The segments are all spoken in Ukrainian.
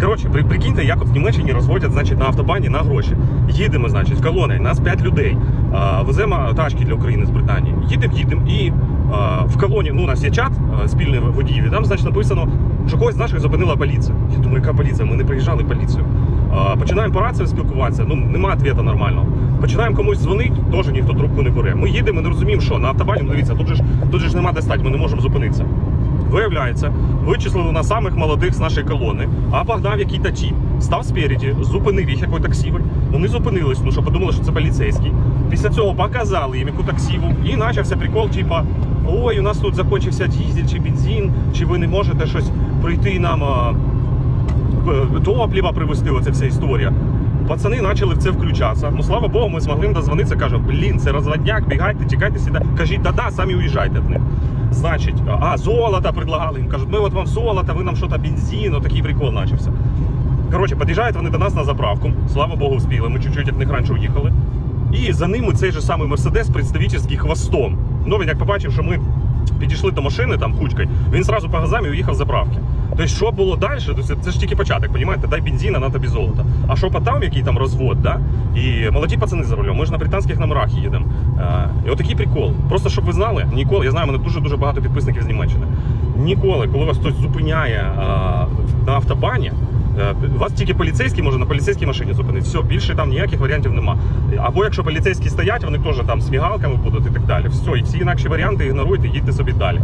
Коротше, при, прикиньте, як в Німеччині розводять значить, на автобані на гроші. Їдемо, значить, колоною, нас 5 людей. Веземо тачки для України з Британії. Їдемо, їдемо і а, в колоні, ну, у нас є чат спільний водіїв, і там, значить, написано, що когось з наших зупинила поліція. Я думаю, яка поліція? Ми не приїжджали поліцію. А, починаємо по рації спілкуватися, ну немає відповіді нормального. Починаємо комусь дзвонити, теж ніхто трубку не бере. Ми їдемо, не розуміємо, що на автобані, ну, дивіться, тут же ж тут же ж нема де стати, ми не можемо зупинитися. Виявляється, вичислили на самих молодих з нашої колони, а погнав який-то тіп, став спереді, зупинив їх який таксівер. Вони зупинились, ну що подумали, що це поліцейський. Після цього показали їм яку таксіву і почався прикол, типа. Ой, у нас тут закінчився дізель чи бензин, чи ви не можете щось прийти нам а, п- топлива привезти, оця вся історія. Пацани почали в це включатися. Ну слава Богу, ми змогли їм дозвонитися. Кажемо, блін, це розводняк, бігайте, тікайте сюди. Кажіть, да-да, самі уїжджайте в них. Значить, а золото предлагали їм. Кажуть, ми от вам золото, ви нам що-то бензин, такий прикол почався. Коротше, під'їжджають вони до нас на заправку. Слава Богу, вспіли. Ми чуть-чуть від них раніше уїхали. І за ними цей же самий Мерседес представительський хвостом. Ну він як побачив, що ми підійшли до машини там кучкою, він зразу по газам і уїхав з заправки. Тобто, що було далі, це, ж тільки початок, розумієте? Дай бензина, на тобі золото. А що по там, який там розвод, да? І молоді пацани за рулем, ми ж на британських номерах їдемо. І отакий прикол. Просто щоб ви знали, ніколи, я знаю, мене дуже-дуже багато підписників з Німеччини. Ніколи, коли вас хтось зупиняє е, на автобані, Е, Вас тільки поліцейський може на поліцейській машині зупинити. Все, більше там ніяких варіантів нема. Або якщо поліцейські стоять, вони теж там з мігалками будуть і так далі. Все, і всі інакші варіанти ігноруйте, їдьте собі далі.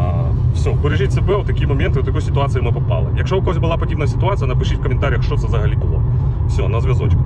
А, все, бережіть себе у такі моменти, у таку ситуацію ми попали. Якщо у когось була подібна ситуація, напишіть в коментарях, що це взагалі було. Все, на зв'язочку.